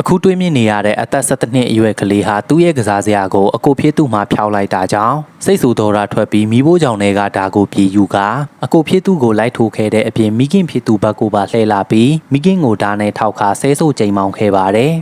အခုတွေးမြင်နေရတဲ့အသက်17နှစ်အရွယ်ကလေးဟာသူ့ရဲ့ကစားစရာကိုအကိုဖြစ်သူမှဖျောက်လိုက်တာကြောင့်စိတ်ဆူတော်တာထွက်ပြီးမိဖို့ကြောင့်တွေကဒါကိုပြေယူကအကိုဖြစ်သူကိုလိုက်ထိုးခဲ့တဲ့အပြင်မိခင်ဖြစ်သူဘက်ကိုပါလှည့်လာပြီးမိခင်ကိုဓာတ်နဲ့ထောက်ခါဆဲဆိုချိန်မောင်းခဲ့ပါတယ်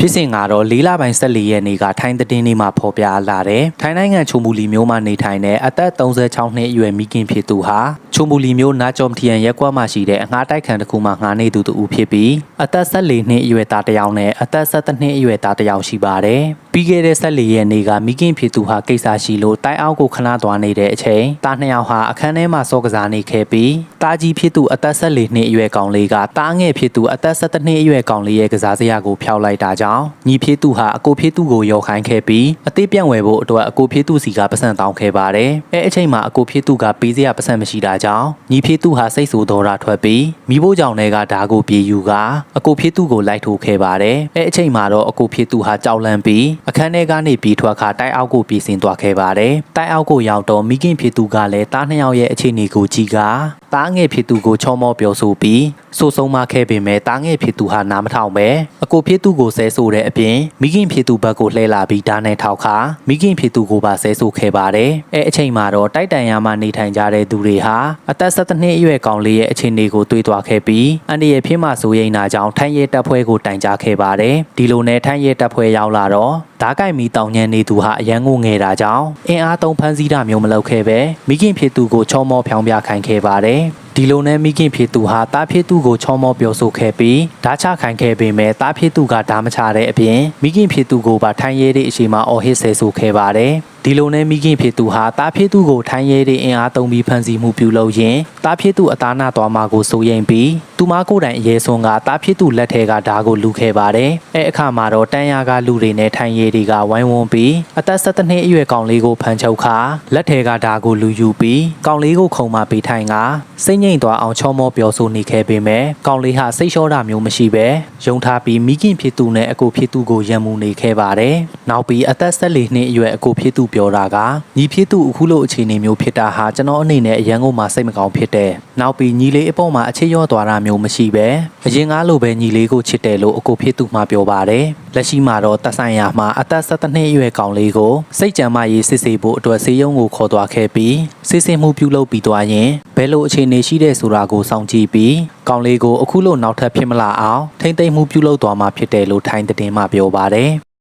ဖြစ်စဉ်ကတော့လေးလပိုင်း14ရက်နေ့ကထိုင်းသတင်းလေးမှာဖော်ပြလာတယ်။ထိုင်းနိုင်ငံချုံမူလီမြို့မှာနေထိုင်တဲ့အသက်36နှစ်အရွယ်မိခင်ဖြစ်သူဟာချုံမူလီမြို့နာဂျုံတီယန်ရက်ကွက်မှာရှိတဲ့အငှားတိုက်ခန်းတစ်ခုမှာငှားနေသူတူဖြစ်ပြီးအသက်14နှစ်အရွယ်သားတစ်ယောက်နဲ့အသက်17နှစ်အရွယ်သားတစ်ယောက်ရှိပါတယ်။ပြီးခဲ့တဲ့14ရက်နေ့ကမိခင်ဖြစ်သူဟာကိစ္စရှိလို့တိုက်အောက်ကိုခဏသွားနေတဲ့အချိန်သားနှစ်ယောက်ဟာအခန်းထဲမှာစောကစားနေခဲ့ပြီးတာကြီးဖြစ်သူအသက်14နှစ်အရွယ်ကောင်လေးကတားငယ်ဖြစ်သူအသက်17နှစ်အရွယ်ကောင်လေးရဲ့ကစားစရာကိုဖျောက်လိုက်တာကြောင့်ညီဖြစ်သူဟာအကိုဖြစ်သူကိုရောခိုင်းခဲ့ပြီးအသေးပြန့်ဝယ်ဖို့အတွက်အကိုဖြစ်သူစီကပတ်စံတောင်းခဲ့ပါတယ်။အဲအချိန်မှာအကိုဖြစ်သူကပေးစရာပတ်စံမရှိတာကြောင့်ညီဖြစ်သူဟာစိတ်ဆိုးတော်တာထွက်ပြီးမိဖို့ကြောင့်တွေကဓာကိုပြေယူကအကိုဖြစ်သူကိုလိုက်ထိုးခဲ့ပါတယ်။အဲအချိန်မှာတော့အကိုဖြစ်သူဟာကြောက်လန့်ပြီးအခန်းထဲကနေပြီးထွက်ခါတိုက်အောက်ကိုပြေးဆင်းသွားခဲ့ပါတယ်။တိုက်အောက်ကိုရောက်တော့မိခင်ဖြစ်သူကလည်းတားနှစ်ယောက်ရဲ့အခြေအနေကိုကြည့်ကတားငယ်ဖြစ်သူကိုချောမောပြောဆိုပြီးဆိုဆုံးမခဲ့ပေမဲ့တားငယ်ဖြစ်သူဟာနားမထောင်ပဲအကိုဖြစ်သူကိုဆဲဆိုတဲ့အပြင်မိခင်ဖြစ်သူဘက်ကိုလှည့်လာပြီးဓာတ်နဲ့ထောက်ခါမိခင်ဖြစ်သူကိုပါဆဲဆိုခဲ့ပါတယ်အဲအချိန်မှာတော့တိုက်တန်ရမှနေထိုင်ကြတဲ့သူတွေဟာအသက်17နှစ်အရွယ်ကောင်လေးရဲ့အခြေအနေကိုတွေးသွားခဲ့ပြီးအန်ဒီရဲ့ဖြစ်မှဆိုရင်နာကြောင့်ထိုင်းရဲတပ်ဖွဲ့ကိုတိုင်ကြားခဲ့ပါတယ်ဒီလိုနဲ့ထိုင်းရဲတပ်ဖွဲ့ရောက်လာတော့ဓာတ်ကိုက်မီတောင်ညံနေသူဟာအရန်ကိုငယ်တာကြောင့်အင်အားသုံးဖမ်းဆီးတာမျိုးမလုပ်ခဲ့ပဲမိခင်ဖြစ်သူကိုချောမောဖြောင်းပြခိုင်းခဲ့ပါတယ် ဒီလိုနဲ့မိခင်ဖြစ်သူဟာတားဖြစ်သူကိုချောမောပြောဆိုခဲ့ပြီးဓာချခိုင်ခဲ့ပေမဲ့တားဖြစ်သူကဓာမချတဲ့အပြင်မိခင်ဖြစ်သူကိုပါထိုင်းရဲတဲ့အချိန်မှာအော်ဟစ်ဆဲဆိုခဲ့ပါတယ် ဒီလိုနဲ့မိခင်ဖြစ်သူဟာတားဖြစ်သူကိုထိုင်းရဲတဲ့အင်အားသုံးပြီးဖမ်းဆီးမှုပြုလုပ်ရင်းတားဖြစ်သူအသားနာသွားမှာကိုစိုးရိမ်ပြီးသူမကိုယ်တိုင်အရေးဆုံးကတားဖြစ်သူလက်ထဲကဓာကိုလူခဲ့ပါတယ်အဲအခါမှာတော့တန်ရာကလူတွေနဲ့ထိုင်းရဲတွေကဝိုင်းဝန်းပြီးအသက်17နှစ်အရွယ်ကောင်လေးကိုဖမ်းချုပ်ခါလက်ထဲကဓာကိုလူယူပြီးကောင်လေးကိုခုံမပေးထိုင်ကစိတ်ငြိမ်သွားအောင်ချောမောပြောဆိုနေခဲ့ပေမဲ့ကောင်လေးဟာစိတ်လျှောတာမျိုးမရှိပဲယုံထားပြီးမိခင်ဖြစ်သူနဲ့အကိုဖြစ်သူကိုရံမှုနေခဲ့ပါတယ်နောက်ပြီးအသက်14နှစ်အရွယ်အကိုဖြစ်သူပြောတာကညီဖြစ်သူအခုလိုအခြေအနေမျိုးဖြစ်တာဟာကျွန်တော်အနေနဲ့အရန်ကုန်မှာစိတ်မကောင်းဖြစ်တယ်နောက်ပြီးညီလေးအပေါ်မှာအခြေရောသွားတာမျိုးမရှိပဲအရင်ကားလိုပဲညီလေးကိုချစ်တယ်လို့အကိုဖြစ်သူမှပြောပါတယ်လက်ရှိမှာတော့တက်ဆိုင်ရာမှာအသက်17နှစ်အရွယ်ကောင်လေးကိုစိတ်ကြံမရေးစစ်ဆေးဖို့အတွက်ဆေးရုံကိုခေါ်သွားခဲ့ပြီးစစ်ဆေးမှုပြုလုပ်ပြီးသွားရင်ဘယ်လိုအခြေအနေရှိတဲ့ဆိုတာကိုစောင့်ကြည့်ပြီးကောင်လေးကိုအခုလိုနောက်ထပ်ဖြစ်မလာအောင်ထိမ့်သိမ့်မှုပြုလုပ်သွားမှာဖြစ်တယ်လို့ထိုင်းသတင်းမှပြောပါတယ်